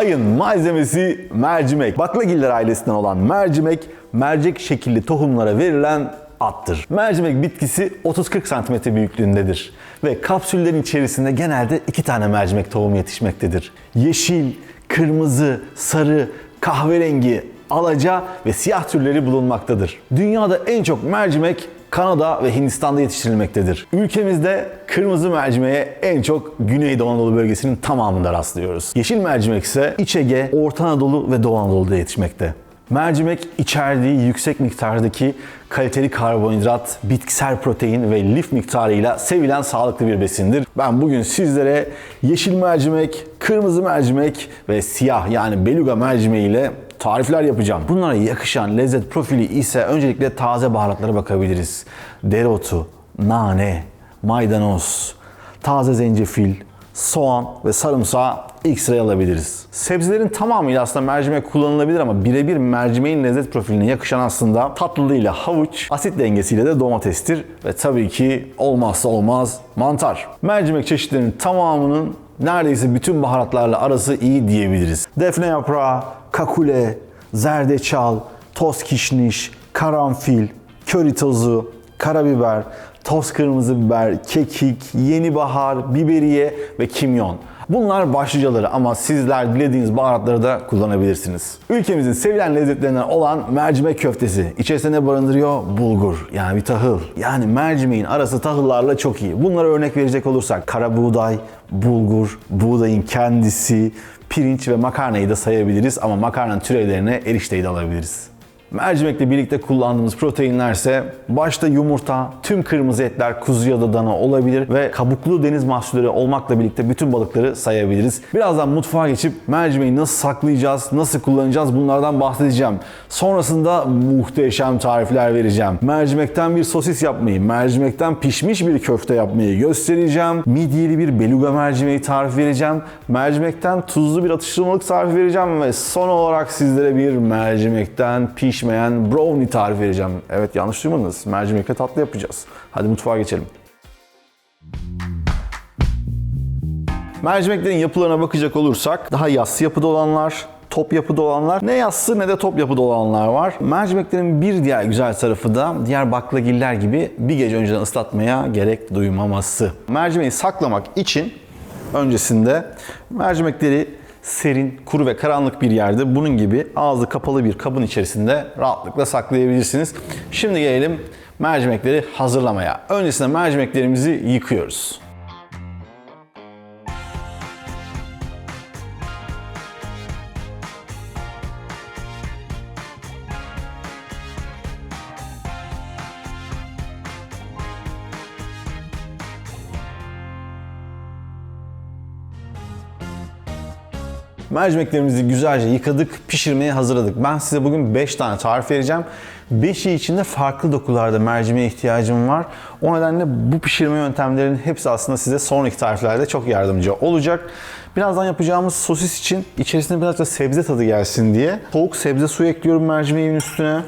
Ayın malzemesi mercimek. Baklagiller ailesinden olan mercimek, mercek şekilli tohumlara verilen attır. Mercimek bitkisi 30-40 cm büyüklüğündedir ve kapsüllerin içerisinde genelde iki tane mercimek tohumu yetişmektedir. Yeşil, kırmızı, sarı, kahverengi, alaca ve siyah türleri bulunmaktadır. Dünyada en çok mercimek Kanada ve Hindistan'da yetiştirilmektedir. Ülkemizde kırmızı mercimeğe en çok Güneydoğu Anadolu bölgesinin tamamında rastlıyoruz. Yeşil mercimek ise İç Ege, Orta Anadolu ve Doğu Anadolu'da yetişmekte. Mercimek içerdiği yüksek miktardaki kaliteli karbonhidrat, bitkisel protein ve lif miktarıyla sevilen sağlıklı bir besindir. Ben bugün sizlere yeşil mercimek, kırmızı mercimek ve siyah yani beluga mercimeği ile tarifler yapacağım. Bunlara yakışan lezzet profili ise öncelikle taze baharatlara bakabiliriz. Dereotu, nane, maydanoz, taze zencefil, soğan ve sarımsağı ilk sıraya alabiliriz. Sebzelerin tamamıyla aslında mercimek kullanılabilir ama birebir mercimeğin lezzet profiline yakışan aslında tatlılığıyla havuç, asit dengesiyle de domatestir ve tabii ki olmazsa olmaz mantar. Mercimek çeşitlerinin tamamının neredeyse bütün baharatlarla arası iyi diyebiliriz. Defne yaprağı, kakule, zerdeçal, toz kişniş, karanfil, köri tozu, karabiber, toz kırmızı biber, kekik, yeni bahar, biberiye ve kimyon. Bunlar başlıcaları ama sizler dilediğiniz baharatları da kullanabilirsiniz. Ülkemizin sevilen lezzetlerinden olan mercimek köftesi. İçerisinde barındırıyor? Bulgur yani bir tahıl. Yani mercimeğin arası tahıllarla çok iyi. Bunlara örnek verecek olursak kara buğday, bulgur, buğdayın kendisi, pirinç ve makarnayı da sayabiliriz ama makarnanın türevlerine erişteyi de alabiliriz. Mercimekle birlikte kullandığımız proteinler ise başta yumurta, tüm kırmızı etler, kuzu ya da dana olabilir ve kabuklu deniz mahsulleri olmakla birlikte bütün balıkları sayabiliriz. Birazdan mutfağa geçip mercimeği nasıl saklayacağız, nasıl kullanacağız bunlardan bahsedeceğim. Sonrasında muhteşem tarifler vereceğim. Mercimekten bir sosis yapmayı, mercimekten pişmiş bir köfte yapmayı göstereceğim. Midyeli bir beluga mercimeği tarif vereceğim. Mercimekten tuzlu bir atıştırmalık tarifi vereceğim ve son olarak sizlere bir mercimekten piş pişmeyen brownie tarifi vereceğim. Evet yanlış duymadınız. Mercimekle tatlı yapacağız. Hadi mutfağa geçelim. Mercimeklerin yapılarına bakacak olursak daha yassı yapıda olanlar, top yapıda olanlar, ne yassı ne de top yapıda olanlar var. Mercimeklerin bir diğer güzel tarafı da diğer baklagiller gibi bir gece önceden ıslatmaya gerek duymaması. Mercimeği saklamak için öncesinde mercimekleri serin, kuru ve karanlık bir yerde bunun gibi ağzı kapalı bir kabın içerisinde rahatlıkla saklayabilirsiniz. Şimdi gelelim mercimekleri hazırlamaya. Öncesinde mercimeklerimizi yıkıyoruz. Mercimeklerimizi güzelce yıkadık, pişirmeye hazırladık. Ben size bugün 5 tane tarif vereceğim. 5'i içinde farklı dokularda mercimeğe ihtiyacım var. O nedenle bu pişirme yöntemlerinin hepsi aslında size sonraki tariflerde çok yardımcı olacak. Birazdan yapacağımız sosis için içerisine biraz da sebze tadı gelsin diye soğuk sebze suyu ekliyorum mercimeğin üstüne.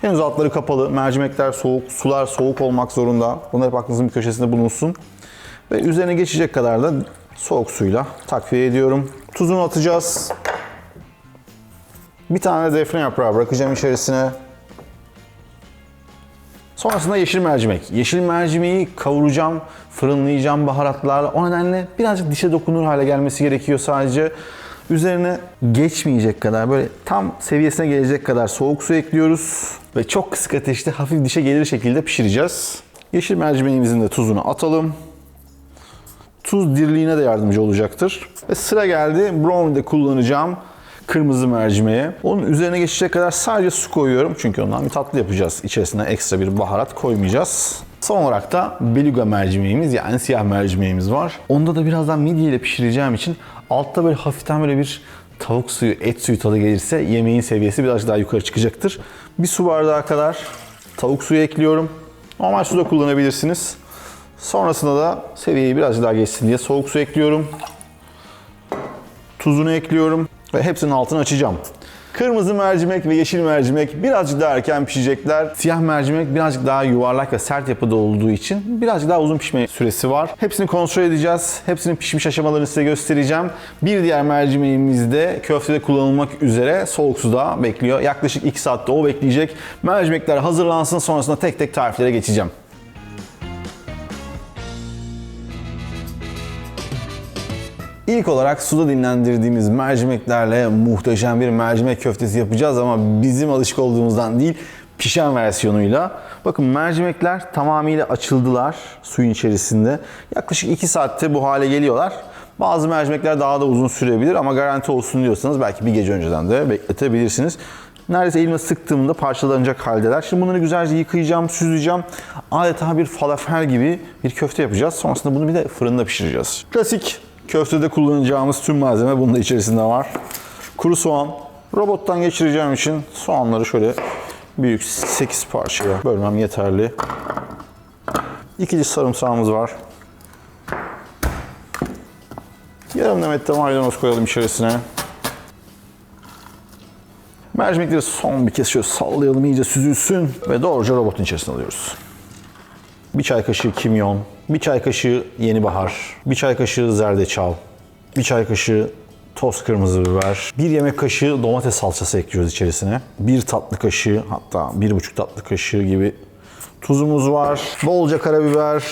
Henüz altları kapalı. Mercimekler soğuk, sular soğuk olmak zorunda. Bunlar hep aklınızın bir köşesinde bulunsun. Ve üzerine geçecek kadar da soğuk suyla takviye ediyorum. Tuzunu atacağız. Bir tane de defne yaprağı bırakacağım içerisine. Sonrasında yeşil mercimek. Yeşil mercimeği kavuracağım, fırınlayacağım baharatlarla. O nedenle birazcık dişe dokunur hale gelmesi gerekiyor sadece. Üzerine geçmeyecek kadar böyle tam seviyesine gelecek kadar soğuk su ekliyoruz. Ve çok kısık ateşte hafif dişe gelir şekilde pişireceğiz. Yeşil mercimeğimizin de tuzunu atalım tuz dirliğine de yardımcı olacaktır. Ve sıra geldi brownie'de kullanacağım kırmızı mercimeğe. Onun üzerine geçecek kadar sadece su koyuyorum. Çünkü ondan bir tatlı yapacağız. İçerisine ekstra bir baharat koymayacağız. Son olarak da beluga mercimeğimiz yani siyah mercimeğimiz var. Onda da birazdan midye ile pişireceğim için altta böyle hafiften böyle bir tavuk suyu, et suyu tadı gelirse yemeğin seviyesi biraz daha yukarı çıkacaktır. Bir su bardağı kadar tavuk suyu ekliyorum. Normal su da kullanabilirsiniz. Sonrasında da seviyeyi biraz daha geçsin diye soğuk su ekliyorum. Tuzunu ekliyorum ve hepsinin altını açacağım. Kırmızı mercimek ve yeşil mercimek birazcık daha erken pişecekler. Siyah mercimek birazcık daha yuvarlak ve sert yapıda olduğu için birazcık daha uzun pişme süresi var. Hepsini kontrol edeceğiz. Hepsinin pişmiş aşamalarını size göstereceğim. Bir diğer mercimeğimiz de köftede kullanılmak üzere soğuk suda bekliyor. Yaklaşık 2 saatte o bekleyecek. Mercimekler hazırlansın sonrasında tek tek tariflere geçeceğim. İlk olarak suda dinlendirdiğimiz mercimeklerle muhteşem bir mercimek köftesi yapacağız ama bizim alışık olduğumuzdan değil pişen versiyonuyla. Bakın mercimekler tamamıyla açıldılar suyun içerisinde. Yaklaşık 2 saatte bu hale geliyorlar. Bazı mercimekler daha da uzun sürebilir ama garanti olsun diyorsanız belki bir gece önceden de bekletebilirsiniz. Neredeyse elime sıktığımda parçalanacak haldeler. Şimdi bunları güzelce yıkayacağım, süzeceğim. Adeta bir falafel gibi bir köfte yapacağız. Sonrasında bunu bir de fırında pişireceğiz. Klasik köftede kullanacağımız tüm malzeme bunun da içerisinde var. Kuru soğan. Robottan geçireceğim için soğanları şöyle büyük 8 parçaya bölmem yeterli. İki diş sarımsağımız var. Yarım demet de maydanoz koyalım içerisine. Mercimekleri son bir kez şöyle sallayalım iyice süzülsün ve doğruca robotun içerisine alıyoruz. Bir çay kaşığı kimyon, bir çay kaşığı yeni bahar, bir çay kaşığı zerdeçal, bir çay kaşığı toz kırmızı biber, bir yemek kaşığı domates salçası ekliyoruz içerisine. Bir tatlı kaşığı hatta bir buçuk tatlı kaşığı gibi tuzumuz var. Bolca karabiber,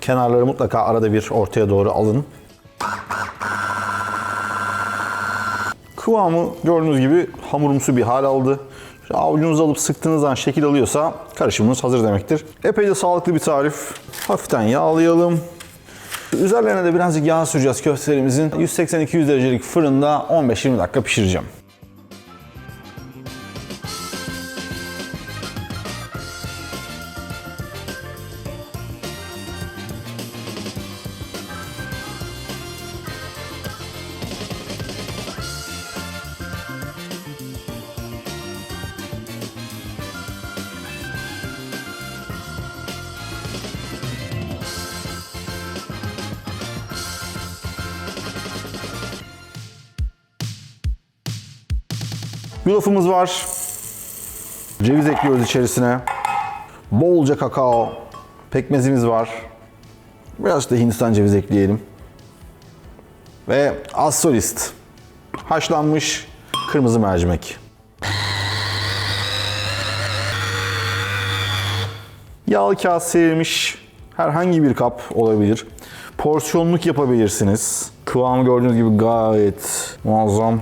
Kenarları mutlaka arada bir ortaya doğru alın. Kıvamı gördüğünüz gibi hamurumsu bir hal aldı. Şöyle Avucununuza alıp sıktığınız zaman şekil alıyorsa karışımınız hazır demektir. Epey de sağlıklı bir tarif. Hafiften yağlayalım. Üzerlerine de birazcık yağ süreceğiz köftelerimizin. 180-200 derecelik fırında 15-20 dakika pişireceğim. Yulafımız var. Ceviz ekliyoruz içerisine. Bolca kakao. Pekmezimiz var. Biraz da Hindistan cevizi ekleyelim. Ve assolist. Haşlanmış kırmızı mercimek. Yağlı kağıt serilmiş herhangi bir kap olabilir. Porsiyonluk yapabilirsiniz. Kıvamı gördüğünüz gibi gayet muazzam.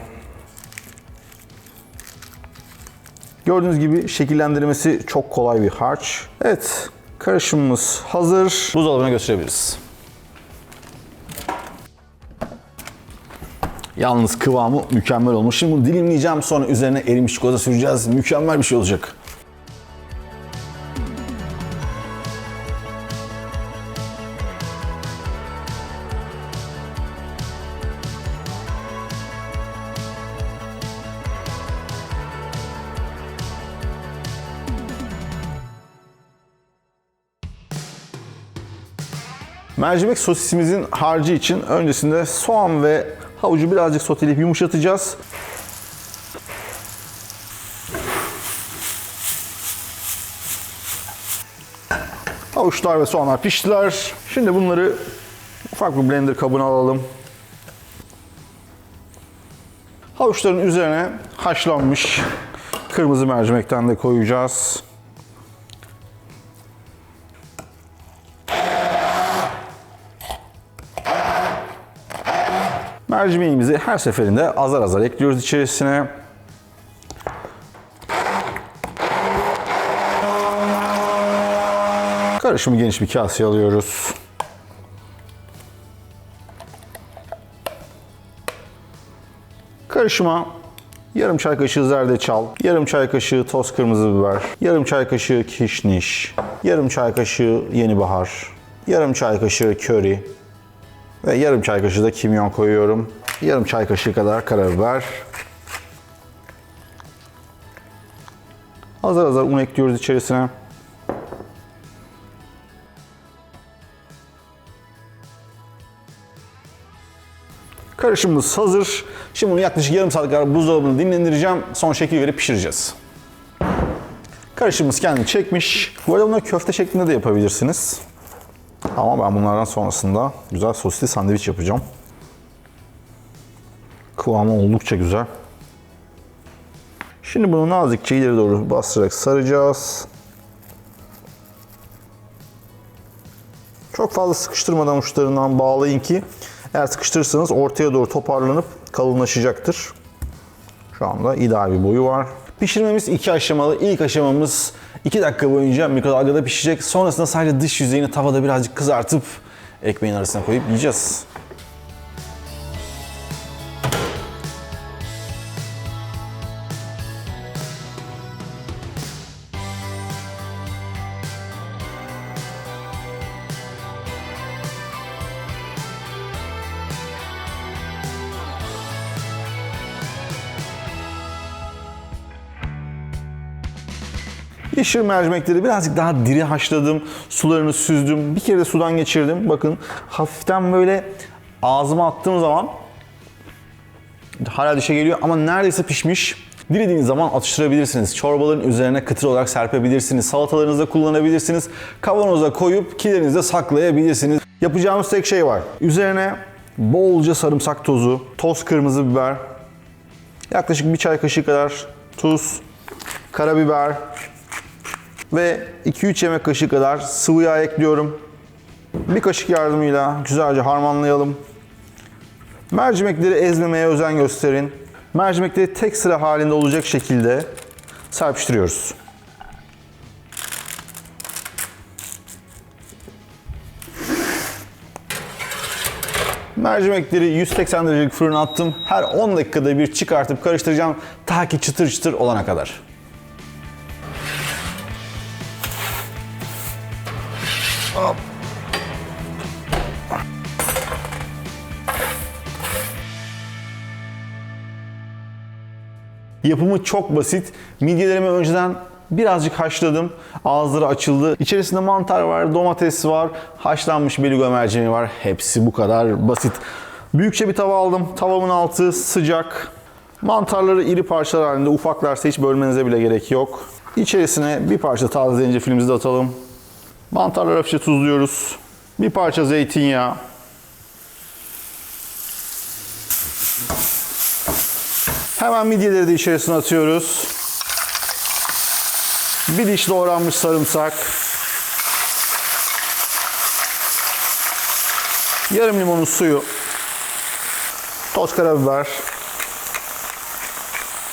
Gördüğünüz gibi şekillendirmesi çok kolay bir harç. Evet, karışımımız hazır. Buzdolabına götürebiliriz. Yalnız kıvamı mükemmel olmuş. Şimdi bunu dilimleyeceğim sonra üzerine erimiş çikolata süreceğiz. Mükemmel bir şey olacak. Mercimek sosisimizin harcı için öncesinde soğan ve havucu birazcık soteleyip yumuşatacağız. Havuçlar ve soğanlar piştiler. Şimdi bunları ufak bir blender kabına alalım. Havuçların üzerine haşlanmış kırmızı mercimekten de koyacağız. Mercimeğimizi her seferinde azar azar ekliyoruz içerisine. Karışımı geniş bir kaseye alıyoruz. Karışıma yarım çay kaşığı zerdeçal, yarım çay kaşığı toz kırmızı biber, yarım çay kaşığı kişniş, yarım çay kaşığı yeni bahar, yarım çay kaşığı köri, ve yarım çay kaşığı da kimyon koyuyorum. Yarım çay kaşığı kadar karabiber. Azar azar un ekliyoruz içerisine. Karışımımız hazır. Şimdi bunu yaklaşık yarım saat kadar buzdolabında dinlendireceğim. Son şekil verip pişireceğiz. Karışımımız kendini çekmiş. Bu arada bunları köfte şeklinde de yapabilirsiniz. Ama ben bunlardan sonrasında güzel sosisli sandviç yapacağım. Kıvamı oldukça güzel. Şimdi bunu nazikçe ileri doğru bastırarak saracağız. Çok fazla sıkıştırmadan uçlarından bağlayın ki eğer sıkıştırırsanız ortaya doğru toparlanıp kalınlaşacaktır. Şu anda ideal bir boyu var. Pişirmemiz iki aşamalı. İlk aşamamız 2 dakika boyunca mikrodalgada pişecek. Sonrasında sadece dış yüzeyini tavada birazcık kızartıp ekmeğin arasına koyup yiyeceğiz. Yeşil mercimekleri birazcık daha diri haşladım. Sularını süzdüm. Bir kere de sudan geçirdim. Bakın hafiften böyle ağzıma attığım zaman hala dişe geliyor ama neredeyse pişmiş. Dilediğiniz zaman atıştırabilirsiniz. Çorbaların üzerine kıtır olarak serpebilirsiniz. Salatalarınızda kullanabilirsiniz. Kavanoza koyup kilerinizde saklayabilirsiniz. Yapacağımız tek şey var. Üzerine bolca sarımsak tozu, toz kırmızı biber, yaklaşık bir çay kaşığı kadar tuz, karabiber, ve 2-3 yemek kaşığı kadar sıvı yağ ekliyorum. Bir kaşık yardımıyla güzelce harmanlayalım. Mercimekleri ezmemeye özen gösterin. Mercimekleri tek sıra halinde olacak şekilde serpiştiriyoruz. Mercimekleri 180 derecelik fırına attım. Her 10 dakikada bir çıkartıp karıştıracağım ta ki çıtır çıtır olana kadar. Yapımı çok basit. Midyelerimi önceden birazcık haşladım. Ağızları açıldı. İçerisinde mantar var, domates var, haşlanmış beluga mercimeği var. Hepsi bu kadar basit. Büyükçe bir tava aldım. Tavamın altı sıcak. Mantarları iri parçalar halinde ufaklarsa hiç bölmenize bile gerek yok. İçerisine bir parça taze zencefilimizi de atalım. Mantarları hafifçe tuzluyoruz. Bir parça zeytinyağı. Hemen midyeleri de içerisine atıyoruz. Bir diş doğranmış sarımsak. Yarım limonun suyu. Toz karabiber.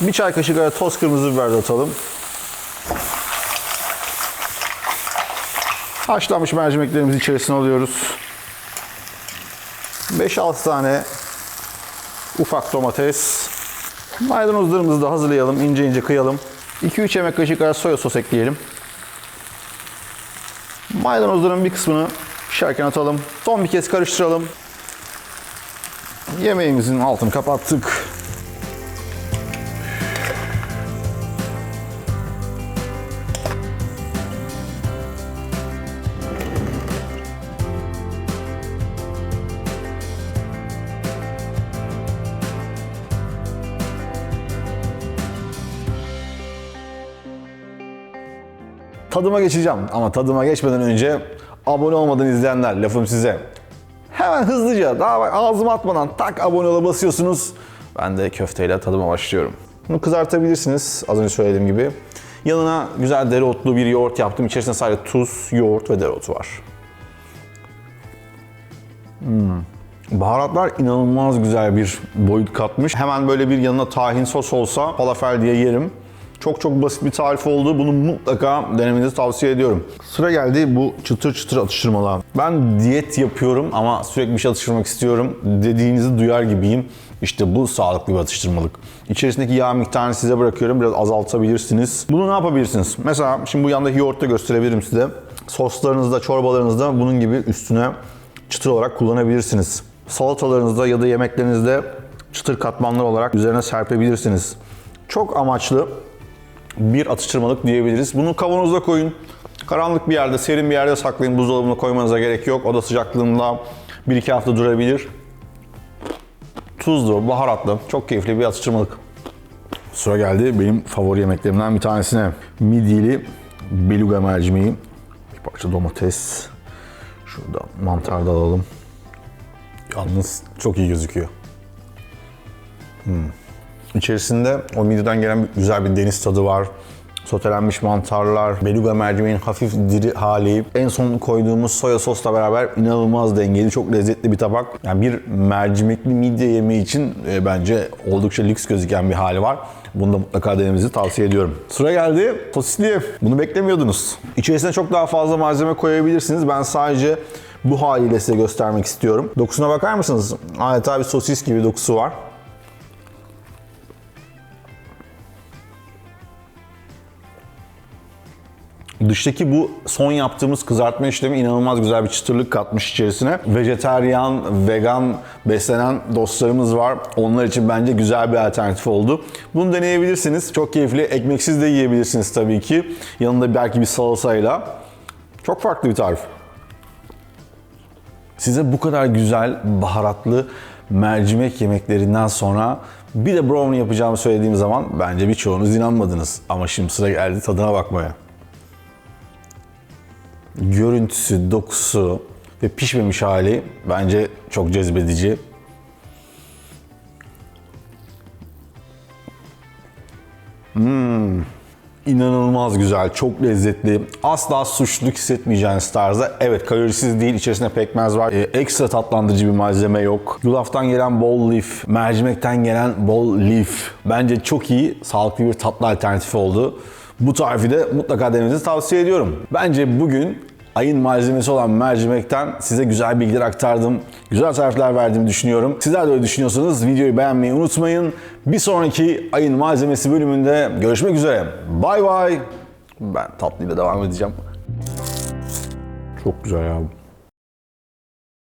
Bir çay kaşığı kadar toz kırmızı biber de atalım. Haşlanmış mercimeklerimizi içerisine alıyoruz. 5-6 tane ufak domates. Maydanozlarımızı da hazırlayalım. ince ince kıyalım. 2-3 yemek kaşığı kadar soya sos ekleyelim. Maydanozların bir kısmını pişerken atalım. Son bir kez karıştıralım. Yemeğimizin altını kapattık. Tadıma geçeceğim ama tadıma geçmeden önce abone olmadan izleyenler lafım size. Hemen hızlıca daha ağzıma atmadan tak abone ola basıyorsunuz. Ben de köfteyle tadıma başlıyorum. Bunu kızartabilirsiniz az önce söylediğim gibi. Yanına güzel dereotlu bir yoğurt yaptım. İçerisinde sadece tuz, yoğurt ve dereot var. Hmm. Baharatlar inanılmaz güzel bir boyut katmış. Hemen böyle bir yanına tahin sos olsa falafel diye yerim. Çok çok basit bir tarif oldu. Bunu mutlaka denemenizi tavsiye ediyorum. Sıra geldi bu çıtır çıtır atıştırmalar. Ben diyet yapıyorum ama sürekli bir şey atıştırmak istiyorum dediğinizi duyar gibiyim. İşte bu sağlıklı bir atıştırmalık. İçerisindeki yağ miktarını size bırakıyorum. Biraz azaltabilirsiniz. Bunu ne yapabilirsiniz? Mesela şimdi bu yandaki yoğurtta gösterebilirim size. Soslarınızda, çorbalarınızda bunun gibi üstüne çıtır olarak kullanabilirsiniz. Salatalarınızda ya da yemeklerinizde çıtır katmanlar olarak üzerine serpebilirsiniz. Çok amaçlı bir atıştırmalık diyebiliriz. Bunu kavanoza koyun. Karanlık bir yerde, serin bir yerde saklayın. Buzdolabına koymanıza gerek yok. Oda sıcaklığında 1-2 hafta durabilir. Tuzlu, baharatlı, çok keyifli bir atıştırmalık. Sıra geldi benim favori yemeklerimden bir tanesine. Midyeli beluga mercimeği. Bir parça domates. Şurada mantar da alalım. Yalnız çok iyi gözüküyor. Hmm. İçerisinde o midyeden gelen güzel bir deniz tadı var. Sotelenmiş mantarlar, beluga mercimeğin hafif diri hali. En son koyduğumuz soya sosla beraber inanılmaz dengeli, çok lezzetli bir tabak. Yani bir mercimekli midye yemeği için e, bence oldukça lüks gözüken bir hali var. Bunu da mutlaka denemenizi tavsiye ediyorum. Sıra geldi sosisli. Bunu beklemiyordunuz. İçerisine çok daha fazla malzeme koyabilirsiniz. Ben sadece bu haliyle size göstermek istiyorum. Dokusuna bakar mısınız? Adeta bir sosis gibi dokusu var. Dıştaki bu son yaptığımız kızartma işlemi inanılmaz güzel bir çıtırlık katmış içerisine. Vejeteryan, vegan beslenen dostlarımız var. Onlar için bence güzel bir alternatif oldu. Bunu deneyebilirsiniz. Çok keyifli. Ekmeksiz de yiyebilirsiniz tabii ki. Yanında belki bir salatayla. Çok farklı bir tarif. Size bu kadar güzel, baharatlı mercimek yemeklerinden sonra bir de brownie yapacağımı söylediğim zaman bence birçoğunuz inanmadınız. Ama şimdi sıra geldi tadına bakmaya görüntüsü, dokusu ve pişmemiş hali bence çok cezbedici. Hmm, inanılmaz güzel, çok lezzetli. Asla suçluluk hissetmeyeceğiniz tarzda. Evet kalorisiz değil, içerisinde pekmez var. Ee, ekstra tatlandırıcı bir malzeme yok. Yulaftan gelen bol lif, mercimekten gelen bol lif. Bence çok iyi, sağlıklı bir tatlı alternatifi oldu. Bu tarifi de mutlaka denemenizi tavsiye ediyorum. Bence bugün ayın malzemesi olan mercimekten size güzel bilgiler aktardım. Güzel tarifler verdiğimi düşünüyorum. Sizler de öyle düşünüyorsanız videoyu beğenmeyi unutmayın. Bir sonraki ayın malzemesi bölümünde görüşmek üzere. Bay bay. Ben tatlıyla devam edeceğim. Çok güzel ya.